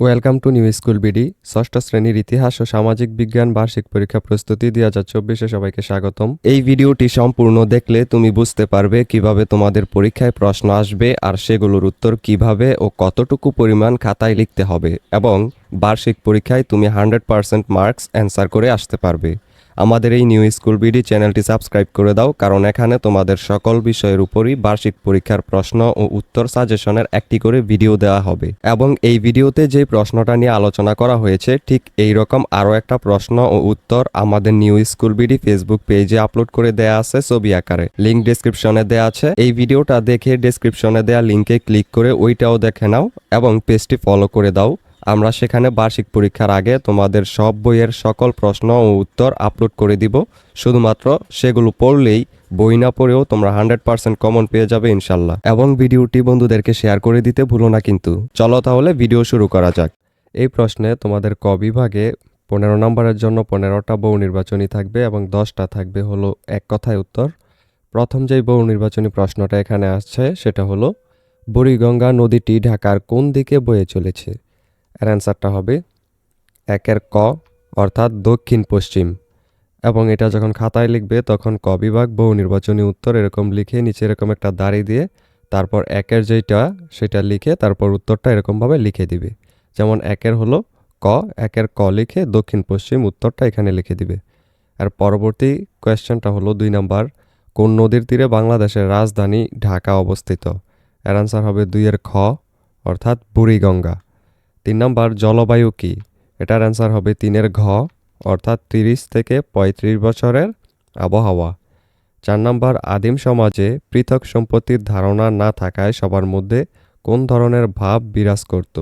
Welcome to new school BD, ষষ্ঠ শ্রেণির ইতিহাস ও সামাজিক বিজ্ঞান বার্ষিক পরীক্ষা প্রস্তুতি দুই হাজার চব্বিশে সবাইকে স্বাগতম। এই ভিডিওটি সম্পূর্ণ দেখলে তুমি বুঝতে পারবে কীভাবে তোমাদের পরীক্ষায় প্রশ্ন আসবে আর সেগুলোর উত্তর কীভাবে ও কতটুকু পরিমাণ খাতায় লিখতে হবে এবং বার্ষিক পরীক্ষায় তুমি হান্ড্রেড পার্সেন্ট মার্কস অ্যান্সার করে আসতে পারবে। আমাদের এই নিউ স্কুল বিডি চ্যানেলটি সাবস্ক্রাইব করে দাও, কারণ এখানে তোমাদের সকল বিষয়ের উপরই বার্ষিক পরীক্ষার প্রশ্ন ও উত্তর সাজেশনের একটি করে ভিডিও দেওয়া হবে। এবং এই ভিডিওতে যে প্রশ্নটা নিয়ে আলোচনা করা হয়েছে, ঠিক এই রকম আরও একটা প্রশ্ন ও উত্তর আমাদের নিউ স্কুল বিডি ফেসবুক পেজে আপলোড করে দেয়া আছে ছবি আকারে। লিঙ্ক ডেসক্রিপশনে দেয়া আছে। এই ভিডিওটা দেখে ডেসক্রিপশনে দেয়া লিঙ্কে ক্লিক করে ওইটাও দেখে নাও এবং পেজটি ফলো করে দাও। আমরা সেখানে বার্ষিক পরীক্ষার আগে তোমাদের সব বইয়ের সকল প্রশ্ন ও উত্তর আপলোড করে দিব। শুধুমাত্র সেগুলো পড়লেই বই না পড়েও তোমরা হান্ড্রেড পার্সেন্ট কমন পেয়ে যাবে ইনশাল্লাহ। এবং ভিডিওটি বন্ধুদেরকে শেয়ার করে দিতে ভুলো না কিন্তু। চলো তাহলে ভিডিও শুরু করা যাক। এই প্রশ্নে তোমাদের ক বিভাগে পনেরো নম্বরের জন্য পনেরোটা বউ নির্বাচনী থাকবে এবং দশটা থাকবে হলো এক কথায় উত্তর। প্রথম যেই বহু নির্বাচনী প্রশ্নটা এখানে আসছে সেটা হলো, বুড়িগঙ্গা নদীটি ঢাকার কোন দিকে বয়ে চলেছে? এর অ্যান্সারটা হবে একের ক, অর্থাৎ দক্ষিণ পশ্চিম। এবং এটা যখন খাতায় লিখবে, তখন ক বিভাগ, বহু নির্বাচনী উত্তর এরকম লিখে নিচে এরকম একটা দাড়ি দিয়ে তারপর একের যেটা সেটা লিখে তারপর উত্তরটা এরকমভাবে লিখে দিবে। যেমন একের হলো ক, একের ক লিখে দক্ষিণ পশ্চিম উত্তরটা এখানে লিখে দিবে। আর পরবর্তী কোয়েশ্চেনটা হলো দুই নাম্বার, কোন নদীর তীরে বাংলাদেশের রাজধানী ঢাকা অবস্থিত? এর আনসার হবে দুইয়ের খ, অর্থাৎ বুড়িগঙ্গা। তিন নম্বর, জলবায়ু কি? এটার অ্যান্সার হবে তিনের ঘ, অর্থাৎ তিরিশ থেকে ৩৫ বছরের আবহাওয়া। চার নম্বর, আদিম সমাজে পৃথক সম্পত্তির ধারণা না থাকায় সবার মধ্যে কোন ধরনের ভাব বিরাজ করত?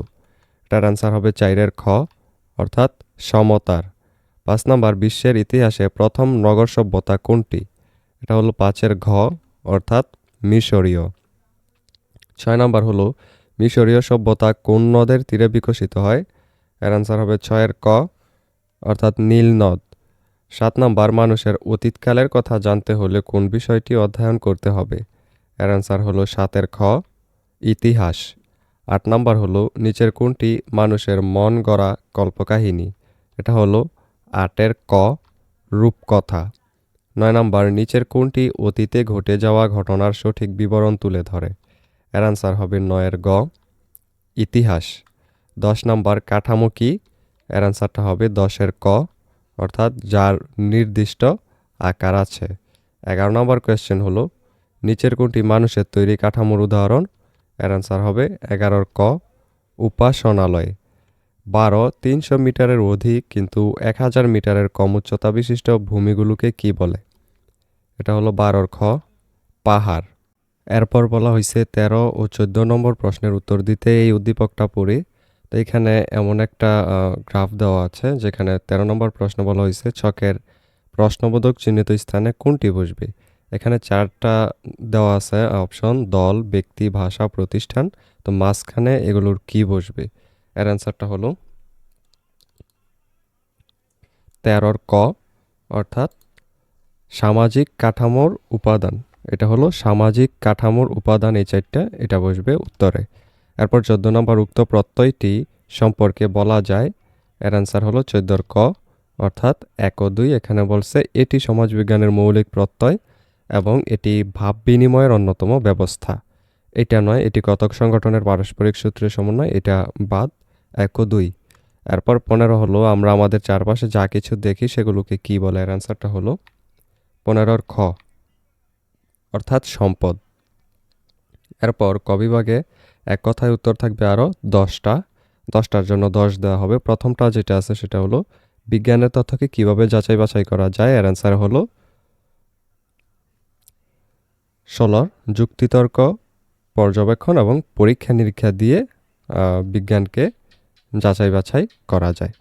এটার অ্যান্সার হবে চাইরের খ, অর্থাৎ সমতার। পাঁচ নম্বর, বিশ্বের ইতিহাসে প্রথম নগর সভ্যতা কোনটি? এটা হলো পাঁচের ঘ, অর্থাৎ মিশরীয়। ছয় নম্বর হলো মিশরীয় সভ্যতা কোন নদের তীরে বিকশিত হয়? এর আনসার হবে ছয়ের ক, অর্থাৎ নীল নদ। সাত নম্বর, মানুষের অতীতকালের কথা জানতে হলে কোন বিষয়টি অধ্যয়ন করতে হবে? এর আনসার হলো সাতের খ, ইতিহাস। আট নম্বর হলো, নিচের কোনটি মানুষের মন গড়া কল্পকাহিনী? এটা হলো আটের ক, রূপকথা। নয় নম্বর, নিচের কোনটি অতীতে ঘটে যাওয়া ঘটনার সঠিক বিবরণ তুলে ধরে? এর আনসার হবে নয়ের গ। ইতিহাস, দশ নম্বর কাঠামো কি? এর আনসারটা হবে দশের ক, অর্থাৎ যার নির্দিষ্ট আকার আছে। এগারো নম্বর কোয়েশ্চেন হলো, নিচের কোনটি মানুষের তৈরি কাঠামোর উদাহরণ? এর আনসার হবে এগারোর ক, উপাসনালয়। বারো, তিনশো মিটারের অধিক কিন্তু এক হাজার মিটারের কম উচ্চতা বিশিষ্ট ভূমিগুলোকে কি বলে? এটা হলো বারোর খ, পাহাড়। এরপর বলা হয়েছে তেরো ও চোদ্দ নম্বর প্রশ্নের উত্তর দিতে এই উদ্দীপকটা পড়ি। তো এখানে এমন একটা গ্রাফ দেওয়া আছে যেখানে তেরো নম্বর প্রশ্ন বলা হয়েছে ছকের প্রশ্নবোধক চিহ্নিত স্থানে কোনটি বসবে? এখানে চারটা দেওয়া আছে অপশন, দল, ব্যক্তি, ভাষা, প্রতিষ্ঠান। তো মাঝখানে এগুলোর কি বসবে? এর অ্যান্সারটা হলো তেরোর ক, অর্থাৎ সামাজিক কাঠামোর উপাদান। এটা হলো সামাজিক কাঠামোর উপাদান এই চারটা, এটা বসবে উত্তরে। এরপর চোদ্দ নম্বর উক্ত প্রত্যয়টি সম্পর্কে বলা যায়। এর অ্যান্সার হলো চোদ্দর ক, অর্থাৎ এক ও দুই এখানে বলছে এটি সমাজবিজ্ঞানের মৌলিক প্রত্যয় এবং এটি ভাব বিনিময়ের অন্যতম ব্যবস্থা। এটা নয়, এটি কতক সংগঠনের পারস্পরিক সূত্রের সমন্বয়, এটা বাদ, এক ও দুই। এরপর পনেরো হলো আমরা আমাদের চারপাশে যা কিছু দেখি সেগুলোকে কি বলে? এর অ্যান্সারটা হলো পনেরোর খ। অর্থাৎ সম্পদ। এরপর কবিভাগে এক কথায় উত্তর থাকবে আরও দশটা। দশটার জন্য দশ দেওয়া হবে। প্রথমটা যেটা আছে সেটা হলো বিজ্ঞানের তথ্যকে কীভাবে যাচাই বাছাই করা যায়? এর অ্যান্সার হলো ষোলোর যুক্তিতর্ক, পর্যবেক্ষণ এবং পরীক্ষা নিরীক্ষা দিয়ে বিজ্ঞানকে যাচাই বাছাই করা যায়।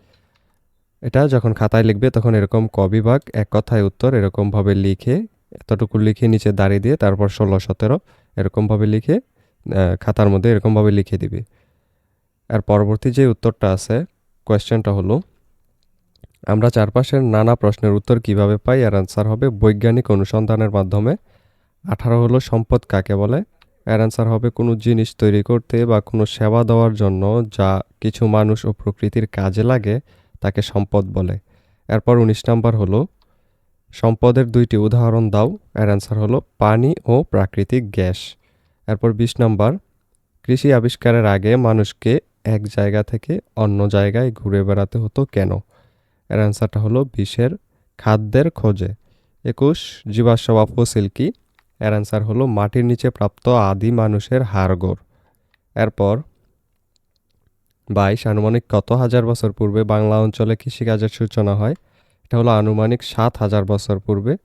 এটা যখন খাতায় লিখবে তখন এরকম কবিভাগ এক কথায় উত্তর এরকমভাবে লিখে এতটুকু লিখে নিচে দাঁড়িয়ে দিয়ে তারপর ষোলো, সতেরো এরকমভাবে লিখে খাতার মধ্যে এরকমভাবে লিখে দিবে। আর পরবর্তী যে উত্তরটা আছে, কোয়েশ্চেনটা হলো, আমরা চারপাশের নানা প্রশ্নের উত্তর কীভাবে পাই? আর আনসার হবে বৈজ্ঞানিক অনুসন্ধানের মাধ্যমে। আঠারো হলো সম্পদ কাকে বলে? এর অ্যান্সার হবে কোনো জিনিস তৈরি করতে বা কোনো সেবা দেওয়ার জন্য যা কিছু মানুষ ও প্রকৃতির কাজে লাগে, তাকে সম্পদ বলে। এরপর উনিশ নাম্বার হলো সম্পদের দুইটি উদাহরণ দাও। এর অ্যান্সার হলো পানি ও প্রাকৃতিক গ্যাস। এরপর বিশ নাম্বার, কৃষি আবিষ্কারের আগে মানুষকে এক জায়গা থেকে অন্য জায়গায় ঘুরে বেড়াতে হতো কেন? এর অ্যান্সারটা হলো বিশের খাদ্যের খোঁজে। একুশ, জীবাশ্ম বা ফসিল কি? এর অ্যান্সার হলো মাটির নিচে প্রাপ্ত আদি মানুষের হাড়গোড়। এরপর বাইশ, আনুমানিক কত হাজার বছর পূর্বে বাংলা অঞ্চলে কৃষিকাজের সূচনা হয়? এটা হলো আনুমানিক সাত হাজার বছর পূর্বে।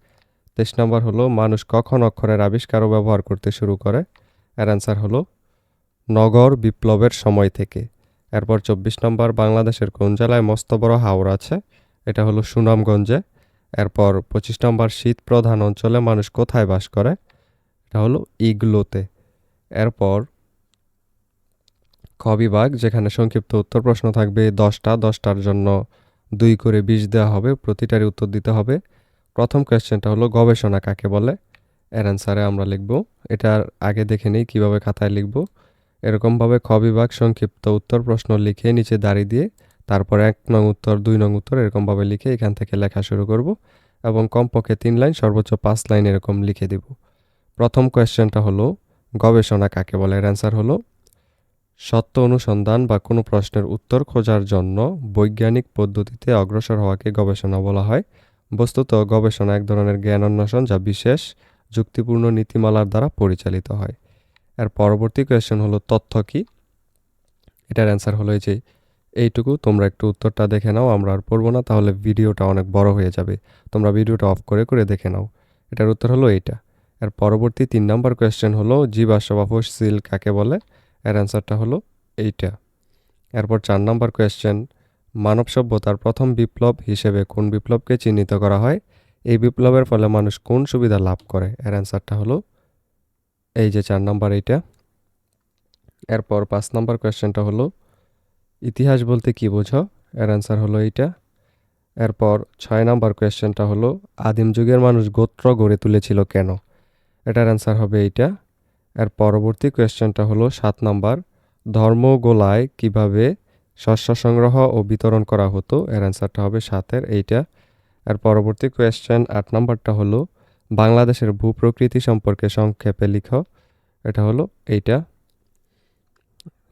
তেইশ নম্বর হলো, মানুষ কখন অক্ষরের আবিষ্কার ও ব্যবহার করতে শুরু করে? এর অ্যান্সার হলো, নগর বিপ্লবের সময় থেকে। এরপর চব্বিশ নম্বর, বাংলাদেশের কোন জেলায় মস্ত বড় হাওর আছে? এটা হলো সুনামগঞ্জে। এরপর পঁচিশ নম্বর, শীত প্রধান অঞ্চলে মানুষ কোথায় বাস করে? এটা হলো ইগলোতে। এরপর খ যেখানে সংক্ষিপ্ত উত্তর প্রশ্ন থাকবে দশটা, দশটার জন্য দুই করে বিশ দেওয়া হবে, প্রতিটারই উত্তর দিতে হবে। প্রথম কোয়েশ্চেনটা হলো গবেষণা কাকে বলে? এর অ্যান্সারে আমরা লিখব। এটার আগে দেখে নিই, কীভাবে খাতায় লিখব। এরকমভাবে খ বিভাগ সংক্ষিপ্ত উত্তর প্রশ্ন লিখে নিচে দাঁড়িয়ে দিয়ে, তারপর এক নং উত্তর, দুই নং উত্তর এরকমভাবে লিখে এখান থেকে লেখা শুরু করব এবং কমপক্ষে তিন লাইন, সর্বোচ্চ পাঁচ লাইন এরকম লিখে দিব। প্রথম কোয়েশ্চেনটা হলো গবেষণা কাকে বলে? এর অ্যান্সার হলো সত্য অনুসন্ধান বা কোনো প্রশ্নের উত্তর খোঁজার জন্য বৈজ্ঞানিক পদ্ধতিতে অগ্রসর হওয়াকে গবেষণা বলা হয়। বস্তুত গবেষণা এক ধরনের জ্ঞান অন্বেষণ যা বিশেষ যুক্তিপূর্ণ নীতিমালার দ্বারা পরিচালিত হয়। এর পরবর্তী কোয়েশ্চেন হলো তথ্য কি? এটার অ্যান্সার হলো এই যে, এইটুকু, তোমরা একটু উত্তরটা দেখে নাও, আমরা আর পড়ব না, তাহলে ভিডিওটা অনেক বড় হয়ে যাবে। তোমরা ভিডিওটা অফ করে করে দেখে নাও। এটার উত্তর হলো এইটা। এর পরবর্তী তিন নম্বর কোয়েশ্চেন হলো, জীবাশ্ম বা ফসিল কাকে বলে? এর অ্যান্সারটা হলো এইটা। এরপর চার নম্বর কোয়েশ্চেন মানব সভ্যতার প্রথম বিপ্লব হিসেবে কোন বিপ্লবকে চিহ্নিত করা হয়? এই বিপ্লবের ফলে মানুষ কোন সুবিধা লাভ করে? এর অ্যান্সারটা হলো এই যে চার নম্বর এইটা। এরপর পাঁচ নম্বর কোয়েশ্চেনটা হলো ইতিহাস বলতে কি বোঝো? এর অ্যান্সার হলো এইটা। এরপর ছয় নম্বর কোয়েশ্চেনটা হলো আদিম যুগের মানুষ গোত্র গড়ে তুলেছিল কেন? এটার অ্যান্সার হবে এইটা। পরবর্তী কোয়েশ্চেনটা হলো সাত নম্বর ধর্মগোলায় কীভাবে শস্য সংগ্রহ ও বিতরণ করা হতো? এর অ্যান্সারটা হবে সাতের, এইটা। এর পরবর্তী কোয়েশ্চেন আট নম্বরটা হলো, বাংলাদেশের ভূপ্রকৃতি সম্পর্কে সংক্ষেপে লিখো। এটা হলো এইটা।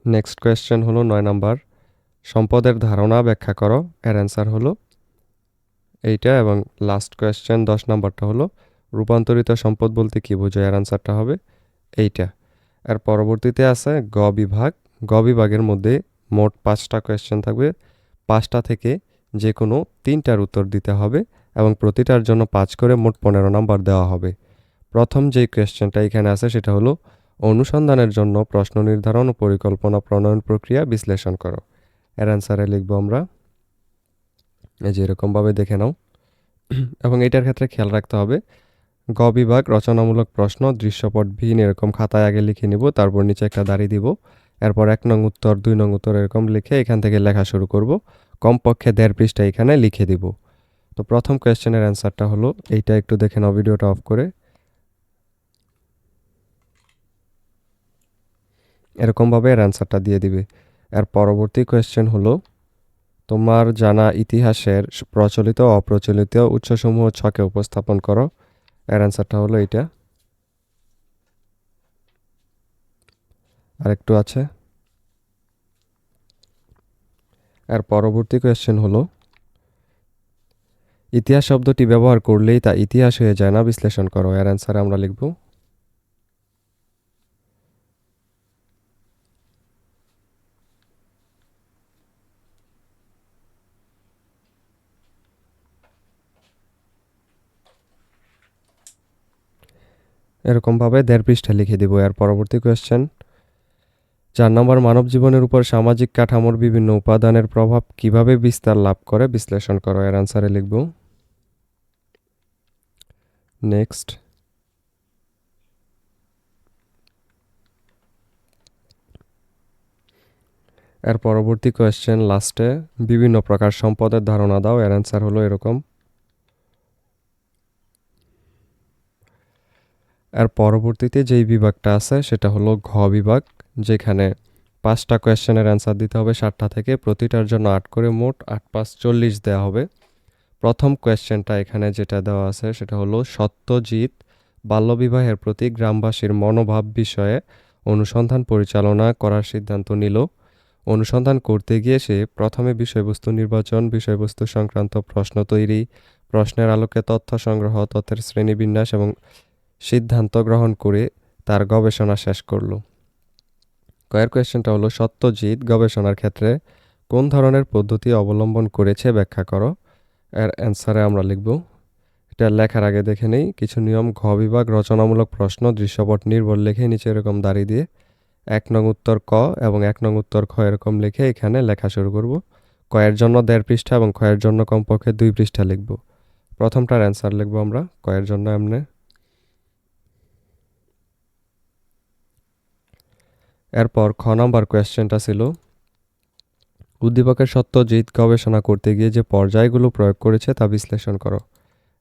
নেক্সট কোয়েশ্চেন হলো নয় নাম্বার, সম্পদের ধারণা ব্যাখ্যা করো। এর অ্যান্সার হলো এইটা এবং লাস্ট কোয়েশ্চেন দশ নাম্বারটা হলো, রূপান্তরিত সম্পদ বলতে কী বোঝায়? এর অ্যান্সারটা হবে এইটা। আর পরবর্তীতে আছে গ বিভাগ। গ বিভাগের মধ্যে মোট পাঁচটা কোয়েশ্চেন থাকবে। পাঁচটা থেকে যে কোনো তিনটার উত্তর দিতে হবে এবং প্রতিটার জন্য পাঁচ করে মোট পনেরো নাম্বার দেওয়া হবে। প্রথম যে কোয়েশ্চেনটা এখানে আছে সেটা হলো, অনুসন্ধানের জন্য প্রশ্ন নির্ধারণ ও পরিকল্পনা প্রণয়ন প্রক্রিয়া বিশ্লেষণ করো। এর অ্যান্সারে লিখব আমরা। এই যে এরকমভাবে দেখে নাও। এবং এটার ক্ষেত্রে খেয়াল রাখতে হবে গ বিভাগ, রচনামূলক প্রশ্ন দৃশ্যপটবিহীন এরকম খাতায় আগে লিখে নিব, তারপর নিচে একটা দাড়ি দিব। এরপর এক নং উত্তর, দুই নং উত্তর এরকম লিখে এখান থেকে লেখা শুরু করব। কমপক্ষে দেড় পৃষ্ঠা এখানে লিখে দিব। তো প্রথম কোয়েশ্চেনের অ্যান্সারটা হলো, এইটা একটু দেখে নাও ভিডিওটা অফ করে। এরকমভাবে এর অ্যান্সারটা দিয়ে দিবে। এর পরবর্তী কোয়েশ্চেন হলো, তোমার জানা ইতিহাসের প্রচলিত অপ্রচলিত উৎসসমূহ ছকে উপস্থাপন করো। এর অ্যান্সারটা হলো এইটা। আরেকটু আছে। এর পরবর্তী কোয়েশ্চেন হলো, ইতিহাস শব্দটি ব্যবহার করলেই তা ইতিহাস হয়ে যায় না, বিশ্লেষণ করো। এর অ্যান্সারে আমরা লিখব এরকমভাবে দেড় পৃষ্ঠা লিখে দিব। এর পরবর্তী কোয়েশ্চেন চার নম্বর, মানব জীবনের উপর সামাজিক কাঠামোর বিভিন্ন উপাদানের প্রভাব কীভাবে বিস্তার লাভ করে? বিশ্লেষণ করো, এর অ্যান্সারে লিখব। নেক্সট এর পরবর্তী কোয়েশ্চেন লাস্টে বিভিন্ন প্রকার সম্পদের ধারণা দাও। এর অ্যান্সার হলো এরকম। এর পরবর্তীতে যেই বিভাগটা আছে সেটা হলো ঘ বিভাগ, যেখানে পাঁচটা কোয়েশ্চেনের অ্যান্সার দিতে হবে, সাতটা থেকে প্রতিটার জন্য আট করে মোট আট পাঁচ চল্লিশ দেওয়া হবে। প্রথম কোয়েশ্চেনটা এখানে যেটা দেওয়া আছে সেটা হলো, সত্যজিৎ বাল্যবিবাহের প্রতি গ্রামবাসীর মনোভাব বিষয়ে অনুসন্ধান পরিচালনা করার সিদ্ধান্ত নিল। অনুসন্ধান করতে গিয়ে সে প্রথমে বিষয়বস্তু নির্বাচন, বিষয়বস্তু সংক্রান্ত প্রশ্ন তৈরি, প্রশ্নের আলোকে তথ্য সংগ্রহ, তথ্যের শ্রেণীবিন্যাস এবং সিদ্ধান্ত গ্রহণ করে তার গবেষণা শেষ করল। কয়ের কোয়েশ্চেনটা হলো, সত্যজিৎ গবেষণার ক্ষেত্রে কোন ধরনের পদ্ধতি অবলম্বন করেছে ব্যাখ্যা করো? এর অ্যান্সারে আমরা লিখব, এটা লেখার আগে দেখে নেই, কিছু নিয়ম, ঘ বিভাগ, রচনামূলক প্রশ্ন, দৃশ্যপট নির্ভর লিখে নিচে এরকম দাঁড়িয়ে দিয়ে এক নং উত্তর ক এবং এক নং উত্তর খ এরকম লিখে এখানে লেখা শুরু করব। কয়ের জন্য দেড় পৃষ্ঠা এবং ক্ষয়ের জন্য কমপক্ষে দুই পৃষ্ঠা লিখব। প্রথমটার অ্যান্সার লিখব আমরা, কয়ের জন্য এমনি। এরপর খ নাম্বার কোয়েশ্চেনটা ছিল, উদ্দীপকের সত্যজিৎ গবেষণা করতে গিয়ে যে পর্যায়গুলো প্রয়োগ করেছে তা বিশ্লেষণ করো।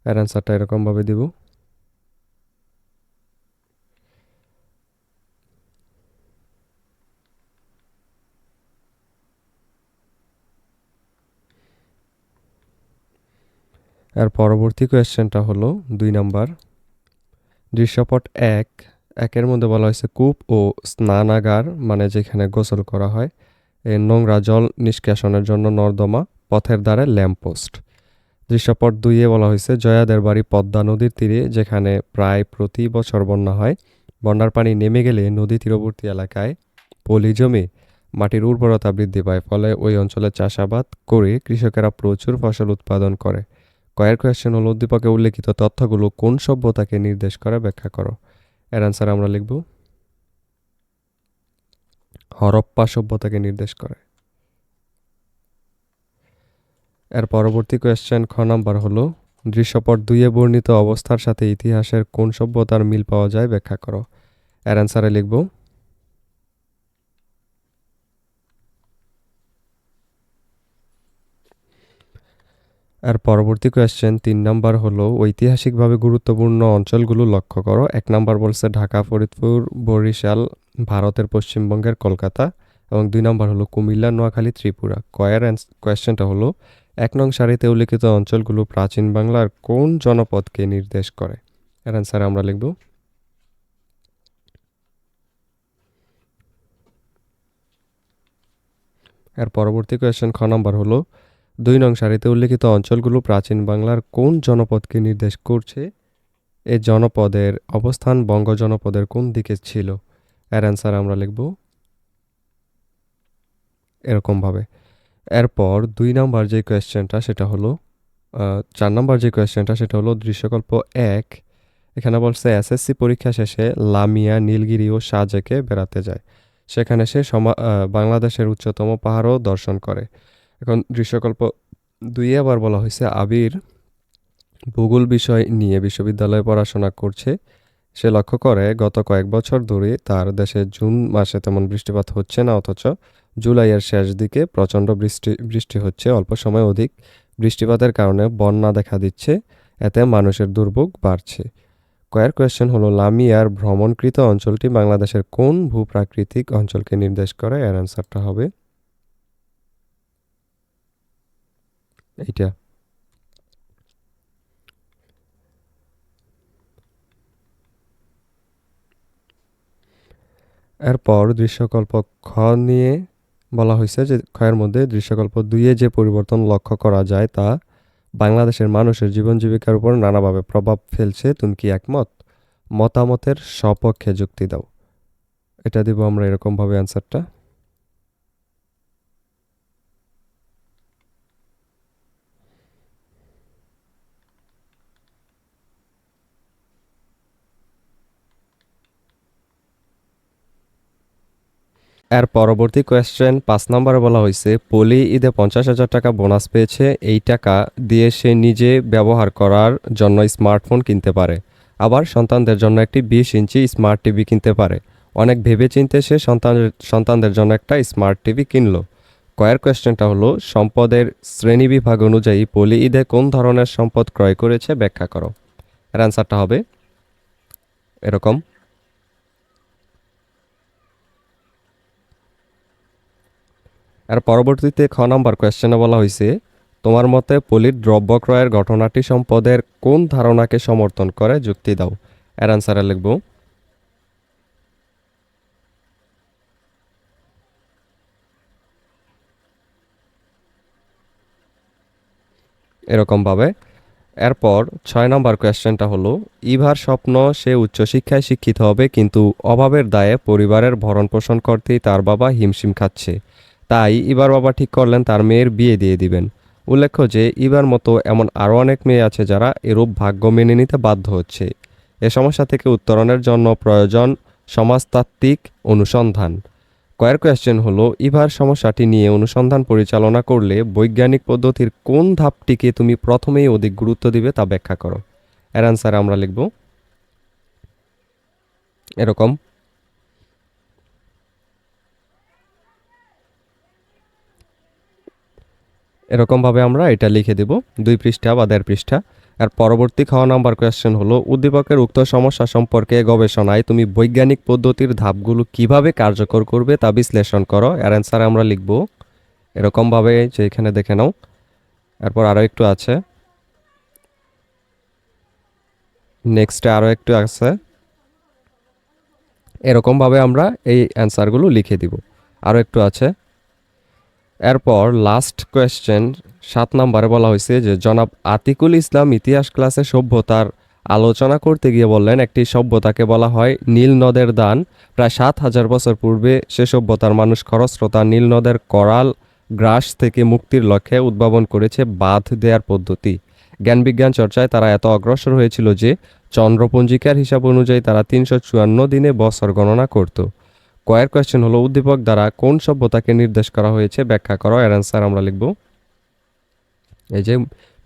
এর অ্যান্সারটা এরকমভাবে দিব। এর পরবর্তী কোয়েশ্চেনটা হলো দুই নাম্বার, দৃশ্যপট এক একের মধ্যে বলা হয়েছে কূপ ও স্নানাগার মানে যেখানে গোসল করা হয়। এই নোংরা জল নিষ্কাশনের জন্য নর্দমা, পথের ধারে ল্যাম্পপোস্ট। দৃশ্যপট দুইয়ে বলা হয়েছে, জয়াদের বাড়ি পদ্মা নদীর তীরে, যেখানে প্রায় প্রতি বছর বন্যা হয়। বন্যার পানি নেমে গেলে নদী তীরবর্তী এলাকায় পলি জমে মাটির উর্বরতা বৃদ্ধি পায়, ফলে ওই অঞ্চলে চাষাবাদ করে কৃষকেরা প্রচুর ফসল উৎপাদন করে। কয়ের কোয়েশ্চেন হল, উদ্দীপকে উল্লেখিত তথ্যগুলো কোন সভ্যতাকে নির্দেশ করে ব্যাখ্যা করো? এর অ্যান্সার আমরা লিখব। হরপ্পা সভ্যতাকে নির্দেশ করে। এর পরবর্তী কোয়েশ্চেন খ নাম্বার হলো, দৃশ্যপট দুইয়ে বর্ণিত অবস্থার সাথে ইতিহাসের কোন সভ্যতার মিল পাওয়া যায় ব্যাখ্যা করো। এর অ্যান্সারে লিখব আর পরবর্তী কোয়েশ্চেন তিন নাম্বার হলো, ঐতিহাসিকভাবে গুরুত্বপূর্ণ অঞ্চলগুলো লক্ষ্য করো। এক নাম্বার বলছে ঢাকা, ফরিদপুর, বরিশাল, ভারতের পশ্চিমবঙ্গের কলকাতা এবং দুই নাম্বার হলো কুমিল্লা, নোয়াখালী, ত্রিপুরা। কয়ের কোয়েশ্চেনটা হলো, এক নং সারিতে উল্লেখিত অঞ্চলগুলো প্রাচীন বাংলার কোন জনপদকে নির্দেশ করে? এর অ্যান্সার আমরা লিখব। এর পরবর্তী কোয়েশ্চেন খ নম্বর হলো দুই নং সারিতে উল্লেখিত অঞ্চলগুলো প্রাচীন বাংলার কোন জনপদকে নির্দেশ করছে? এ জনপদের অবস্থান বঙ্গ জনপদের কোন দিকে ছিল? এর অ্যান্সার আমরা লিখব এরকমভাবে। এরপর দুই নাম্বার যে কোয়েশ্চেনটা সেটা হলো চার নাম্বার যে কোয়েশ্চেনটা সেটা হলো দৃশ্যকল্প এক। এখানে বলছে, এসএসসি পরীক্ষা শেষে লামিয়া, নীলগিরি ও সাজেকে বেড়াতে যায়। সেখানে সে বাংলাদেশের উচ্চতম পাহাড়ও দর্শন করে। এখন দৃশ্যকল্প দুই আবার বলা হয়েছে, আবির ভূগোল বিষয় নিয়ে বিশ্ববিদ্যালয়ে পড়াশোনা করছে। সে লক্ষ্য করে, গত কয়েক বছর ধরে তার দেশে জুন মাসে তেমন বৃষ্টিপাত হচ্ছে না, অথচ জুলাইয়ের শেষ দিকে প্রচণ্ড বৃষ্টি বৃষ্টি হচ্ছে, অল্প সময় অধিক বৃষ্টিপাতের কারণে বন্যা দেখা দিচ্ছে, এতে মানুষের দুর্ভোগ বাড়ছে। কয়ের কোয়েশ্চেন হলো, লামিয়ার ভ্রমণকৃত অঞ্চলটি বাংলাদেশের কোন ভূপ্রাকৃতিক অঞ্চলকে নির্দেশ করে? এর অ্যান্সারটা হবে এইটা। এরপর দৃশ্যকল্প খ নিয়ে বলা হয়েছে যে ক্ষয়ের মধ্যে দৃশ্যকল্প দুইয়ে যে পরিবর্তন লক্ষ্য করা যায় তা বাংলাদেশের মানুষের জীবন জীবিকার উপর নানাভাবে প্রভাব ফেলছে। তুমি কি একমত? মতামতের সপক্ষে যুক্তি দাও। এটা দিব আমরা এরকমভাবে অ্যান্সারটা এর পরবর্তী কোয়েশ্চেন পাঁচ নম্বরে বলা হয়েছে, পলি ঈদে পঞ্চাশ হাজার টাকা বোনাস পেয়েছে, এই টাকা দিয়ে সে নিজে ব্যবহার করার জন্য স্মার্টফোন কিনতে পারে। আবার সন্তানদের জন্য একটি বিশ ইঞ্চি স্মার্ট টিভি কিনতে পারে। অনেক ভেবেচিন্তে সে সন্তানের সন্তানদের জন্য একটা স্মার্ট টিভি কিনলো। কয়ের কোয়েশ্চেনটা হলো, সম্পদের শ্রেণি বিভাগ অনুযায়ী পলি ঈদে কোন ধরনের সম্পদ ক্রয় করেছে ব্যাখ্যা করো। এর অ্যান্সারটা হবে এরকম। আর পরবর্তীতে খ নাম্বার কোয়েশ্চেনে বলা হয়েছে তোমার মতে পলিট দ্রব্য ক্রয়ের ঘটনাটি সম্পদের কোন ধারণাকে সমর্থন করে? যুক্তি দাও। এর অ্যান্সারে লিখব। এরকমভাবে এরপর ছয় নম্বর কোয়েশ্চেনটা হলো, ইভার স্বপ্ন সে উচ্চশিক্ষায় শিক্ষিত হবে, কিন্তু অভাবের দায়ে পরিবারের ভরণ পোষণ করতেই তার বাবা হিমশিম খাচ্ছে। তাই ইবার বাবা ঠিক করলেন তার মেয়ের বিয়ে দিয়ে দিবেন। উল্লেখ্য যে ইবার মতো এমন আরও অনেক মেয়ে আছে যারা এরূপ ভাগ্য মেনে নিতে বাধ্য হচ্ছে। এ সমস্যা থেকে উত্তরণের জন্য প্রয়োজন সমাজতাত্ত্বিক অনুসন্ধান। কয়ের কোয়েশ্চেন হলো, ইভার সমস্যাটি নিয়ে অনুসন্ধান পরিচালনা করলে বৈজ্ঞানিক পদ্ধতির কোন ধাপটিকে তুমি প্রথমেই অধিক গুরুত্ব দিবে তা ব্যাখ্যা করো। এর অ্যান্সারে আমরা লিখব। এরকম। এরকমভাবে আমরা এটা লিখে দেব, দুই পৃষ্ঠা বা দেড় পৃষ্ঠা। আর পরবর্তী খাওয়া নাম্বার কোয়েশ্চেন হলো, উদ্দীপকের উক্ত সমস্যা সম্পর্কে গবেষণায় তুমি বৈজ্ঞানিক পদ্ধতির ধাপগুলো কীভাবে কার্যকর করবে তা বিশ্লেষণ করো, এর অ্যান্সার আমরা লিখব। এরকমভাবে যে এখানে দেখে নাও। এরপর আরও একটু আছে। নেক্সটে আরও একটু আছে। এরকমভাবে আমরা এই অ্যান্সারগুলো লিখে দিব। আরও একটু আছে। এরপর লাস্ট কোয়েশ্চেন সাত নম্বরে বলা হয়েছে যে, জনাব আতিকুল ইসলাম ইতিহাস ক্লাসে সভ্যতার আলোচনা করতে গিয়ে বললেন, একটি সভ্যতাকে বলা হয় নীল নদের দান। প্রায় সাত হাজার বছর পূর্বে সে সভ্যতার মানুষ খরস্রোতা নীল নদের করাল গ্রাস থেকে মুক্তির লক্ষ্যে উদ্ভাবন করেছে বাঁধ দেয়ার পদ্ধতি। জ্ঞানবিজ্ঞান চর্চায় তারা এত অগ্রসর হয়েছিল যে, চন্দ্রপঞ্জিকার হিসাব অনুযায়ী তারা তিনশো চুয়ান্ন দিনে বছর গণনা করত। কয়ের কোয়েশ্চেন হলো, উদ্দীপক দ্বারা কোন সভ্যতাকে নির্দেশ করা হয়েছে? ব্যাখ্যা করো, এর অ্যান্সার আমরা লিখব। এই যে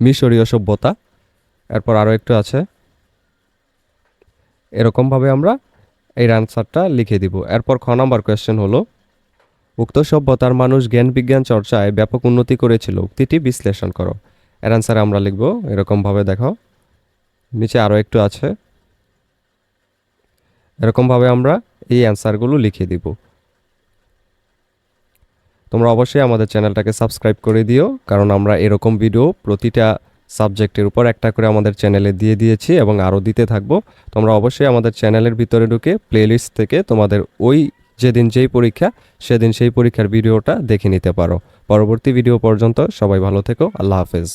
মিশরীয় সভ্যতা, এরপর আরও একটু আছে। এরকমভাবে আমরা এই অ্যান্সারটা লিখে দিব। এরপর খ নাম্বার কোয়েশ্চেন হলো, উক্ত সভ্যতার মানুষ জ্ঞান বিজ্ঞান চর্চায় ব্যাপক উন্নতি করেছিল। উক্তিটি বিশ্লেষণ করো। এর অ্যান্সারে আমরা লিখব, এরকমভাবে দেখো। নিচে আরও একটু আছে। এরকমভাবে আমরা এই অ্যান্সারগুলো লিখে দিব। তোমরা অবশ্যই আমাদের চ্যানেলটাকে সাবস্ক্রাইব করে দিও, কারণ আমরা এরকম ভিডিও প্রতিটা সাবজেক্টের উপর একটা করে আমাদের চ্যানেলে দিয়ে দিয়েছি এবং আরও দিতে থাকব। তোমরা অবশ্যই আমাদের চ্যানেলের ভিতরে ঢুকে প্লেলিস্ট থেকে তোমাদের ওই যেদিন যেই পরীক্ষা, সেদিন সেই পরীক্ষার ভিডিওটা দেখে নিতে পারো। পরবর্তী ভিডিও পর্যন্ত সবাই ভালো থেকো, আল্লাহ হাফেজ।